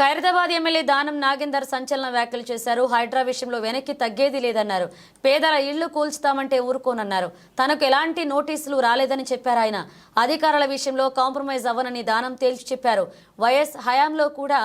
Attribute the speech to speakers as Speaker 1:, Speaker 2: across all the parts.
Speaker 1: Khairatabad MLA Danam Nagender సంచలన వ్యాఖ్యలు చేశారు. హైడ్రా విషయంలో వెనక్కి తగ్గేది లేదన్నారు. పేదల ఇళ్ళు కూల్చుతామంటే ఊరుకోనన్నారు. తనకు ఎలాంటి నోటీసులు రాలేదని చెప్పారు ఆయన. అధికారుల విషయంలో కాంప్రమైజ్ అవ్వనని దానం తేల్చి చెప్పారు. వైఎస్ హయాంలో కూడా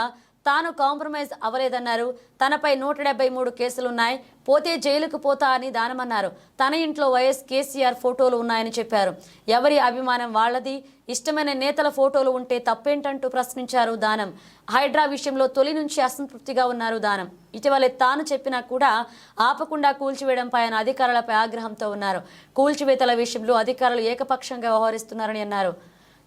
Speaker 1: తాను కాంప్రమైజ్ అవ్వలేదన్నారు. తనపై నూట డెబ్బై మూడు కేసులున్నాయి. పోతే జైలుకు పోతా అని దానమన్నారు. తన ఇంట్లో వైఎస్ కేసీఆర్ ఫోటోలు ఉన్నాయని చెప్పారు. ఎవరి అభిమానం వాళ్ళది? ఇష్టమైన నేతల ఫోటోలు ఉంటే తప్పేంటంటూ ప్రశ్నించారు దానం. హైడ్రా విషయంలో తొలి నుంచి అసంతృప్తిగా ఉన్నారు దానం. ఇటీవలే తాను చెప్పినా కూడా ఆపకుండా కూల్చివేయడంపై ఆయన అధికారులపై ఆగ్రహంతో ఉన్నారు. కూల్చివేతల విషయంలో అధికారులు ఏకపక్షంగా వ్యవహరిస్తున్నారని అన్నారు.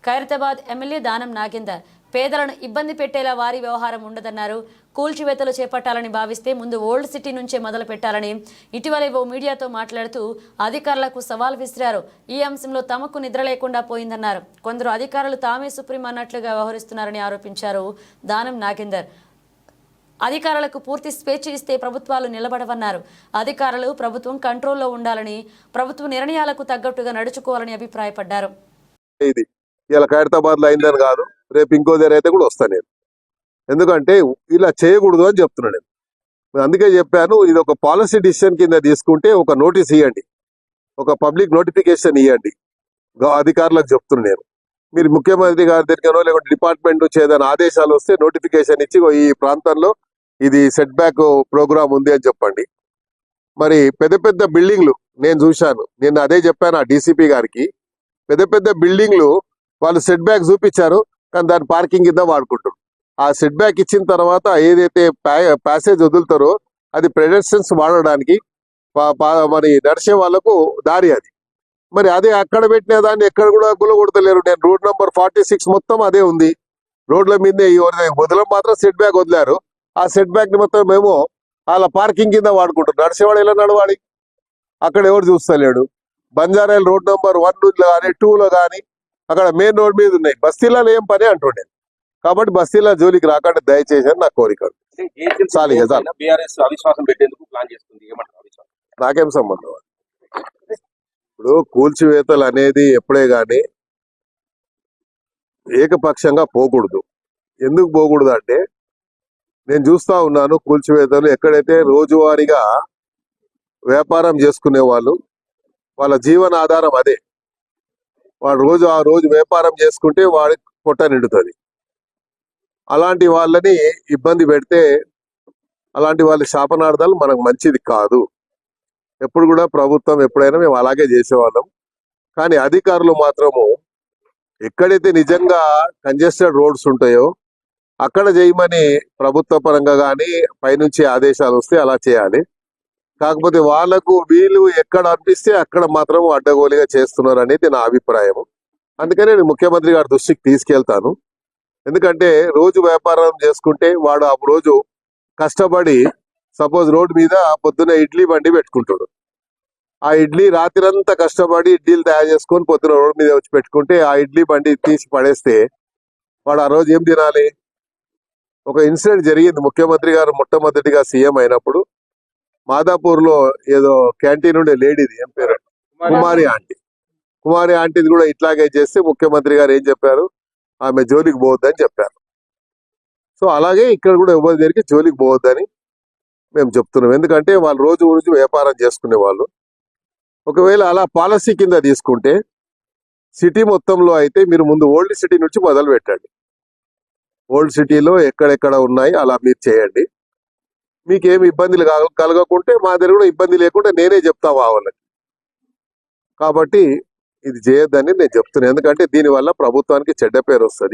Speaker 1: ఖైరతాబాద్ ఎమ్మెల్యే దానం నాగేందర్. పేదలను ఇబ్బంది పెట్టేలా వారి వ్యవహారం ఉండదన్నారు. కూల్చివేతలు చేపట్టాలని భావిస్తే ముందు ఓల్డ్ సిటీ నుంచే మొదలు పెట్టాలని ఇటీవలే ఓ మీడియాతో మాట్లాడుతూ అధికారులకు సవాల్ విసిరారు. ఈ అంశంలో తమకు నిద్ర లేకుండా పోయిందన్నారు. కొందరు అధికారులు తామే సుప్రీం అన్నట్లుగా వ్యవహరిస్తున్నారని ఆరోపించారు దానం నాగేందర్. అధికారులకు పూర్తి స్వేచ్ఛ ఇస్తే ప్రభుత్వాలు నిలబడవన్నారు. అధికారులు ప్రభుత్వం కంట్రోల్లో ఉండాలని ప్రభుత్వ నిర్ణయాలకు తగ్గట్టుగా నడుచుకోవాలని అభిప్రాయపడ్డారు.
Speaker 2: ఇలా ఖైరతాబాద్లో అయిందని కాదు రేపు ఇంకో దగ్గర అయితే కూడా వస్తాను నేను. ఎందుకంటే ఇలా చేయకూడదు అని చెప్తున్నాను నేను. అందుకే చెప్పాను ఇది ఒక పాలసీ డిసిషన్ కింద తీసుకుంటే ఒక నోటీస్ ఇవ్వండి ఒక పబ్లిక్ నోటిఫికేషన్ ఇవ్వండి గ- అధికారులకు చెప్తున్నాను నేను. మీరు ముఖ్యమంత్రి గారి దగ్గరనో లేకుంటే డిపార్ట్మెంట్ నుంచి ఏదైనా ఆదేశాలు వస్తే నోటిఫికేషన్ ఇచ్చి ఈ ప్రాంతంలో ఇది సెట్ బ్యాక్ ప్రోగ్రామ్ ఉంది అని చెప్పండి. మరి పెద్ద పెద్ద బిల్డింగ్లు నేను చూశాను. నేను అదే చెప్పాను ఆ డీసీపీ గారికి. పెద్ద పెద్ద బిల్డింగ్లు వాళ్ళు సెట్ బ్యాక్ చూపించారు కానీ దాని పార్కింగ్ కింద వాడుకుంటారు ఆ సెట్ బ్యాక్ ఇచ్చిన తర్వాత ఏదైతే ప్యాసేజ్ వదులుతారో అది ప్రెడెస్టెన్స్ వాడడానికి మరి నడిచే వాళ్ళకు దారి అది. మరి అదే అక్కడ పెట్టిన దాన్ని ఎక్కడ కూడా గులగొడతలేరు నేను రోడ్ నెంబర్ ఫార్టీ సిక్స్ మొత్తం అదే ఉంది. రోడ్ల మీదే వదలం మాత్రం సెట్ బ్యాక్ వదిలారు. ఆ సెట్ బ్యాక్ని మొత్తం మేము వాళ్ళ పార్కింగ్ కింద వాడుకుంటారు నడిచేవాడు ఎలా నడవాలి? అక్కడ ఎవరు చూస్తలేడు. బంజారాయిల్ రోడ్ నెంబర్ వన్లో కానీ టూ లో కానీ అక్కడ మెయిన్ రోడ్ మీద ఉన్నాయి. బస్తీలలో ఏం పని అంటుండే. కాబట్టి బస్తీల జోలికి రాకండి దయచేసి అని నా కోరిక. నాకేం సంబంధం ఇప్పుడు కూల్చివేతలు అనేది ఎప్పుడే గాని ఏకపక్షంగా పోకూడదు. ఎందుకు పోకూడదు అంటే నేను చూస్తా ఉన్నాను కూల్చివేతలు ఎక్కడైతే రోజువారీగా వ్యాపారం చేసుకునే వాళ్ళు వాళ్ళ జీవన ఆధారం అదే. వాడు రోజు ఆ రోజు వ్యాపారం చేసుకుంటే వాడి పొట్ట నిండుతుంది. అలాంటి వాళ్ళని ఇబ్బంది పెడితే అలాంటి వాళ్ళ శాపనార్థాలు మనకు మంచిది కాదు. ఎప్పుడు కూడా ప్రభుత్వం ఎప్పుడైనా మేము అలాగే చేసేవాళ్ళం. కానీ అధికారులు మాత్రము ఎక్కడైతే నిజంగా కంజెస్టెడ్ రోడ్స్ ఉంటాయో అక్కడ చేయమని ప్రభుత్వ పరంగా కానీ పైనుంచి ఆదేశాలు వస్తే అలా చేయాలి. కాకపోతే వాళ్ళకు వీలు ఎక్కడ అనిపిస్తే అక్కడ మాత్రం అడ్డగోలిగా చేస్తున్నారు అనేది నా అభిప్రాయం అందుకనే నేను ముఖ్యమంత్రి గారి దృష్టికి తీసుకెళ్తాను. ఎందుకంటే రోజు వ్యాపారం చేసుకుంటే వాడు ఆ రోజు కష్టపడి సపోజ్ రోడ్డు మీద పొద్దున ఇడ్లీ బండి పెట్టుకుంటాడు. ఆ ఇడ్లీ రాత్రంతా కష్టపడి ఇడ్లీలు తయారు చేసుకొని పొద్దున రోడ్డు మీద వచ్చి పెట్టుకుంటే ఆ ఇడ్లీ బండి తీసి పడేస్తే వాడు ఆ రోజు ఏం తినాలి? ఒక ఇన్సిడెంట్ జరిగింది. ముఖ్యమంత్రి గారు మొట్టమొదటిగా సీఎం అయినప్పుడు మాదాపూర్లో ఏదో క్యాంటీన్ ఉండే లేడీది ఏం పేరు? కుమారి ఆంటీ. కుమారి ఆంటీది కూడా ఇట్లాగే చేస్తే ముఖ్యమంత్రి గారు ఏం చెప్పారు? ఆమె జోలికి పోవద్దని చెప్పారు. సో అలాగే ఇక్కడ కూడా ఎవరి దగ్గరికి జోలికి పోవద్దని మేము చెప్తున్నాం. ఎందుకంటే వాళ్ళు రోజు రోజు వ్యాపారం చేసుకునే వాళ్ళు. ఒకవేళ అలా పాలసీ కింద తీసుకుంటే సిటీ మొత్తంలో అయితే మీరు ముందు ఓల్డ్ సిటీ నుంచి మొదలు పెట్టండి ఓల్డ్ సిటీలో ఎక్కడెక్కడ ఉన్నాయి అలా మీరు చేయండి. మీకు ఏమి ఇబ్బందులు కల- కలగకుంటే మా దగ్గర కూడా ఇబ్బంది లేకుండా నేనే చెప్తా వాళ్ళకి. కాబట్టి ఇది చేయొద్దని నేను చెప్తున్నాను ఎందుకంటే దీనివల్ల ప్రభుత్వానికి చెడ్డ పేరు వస్తుంది.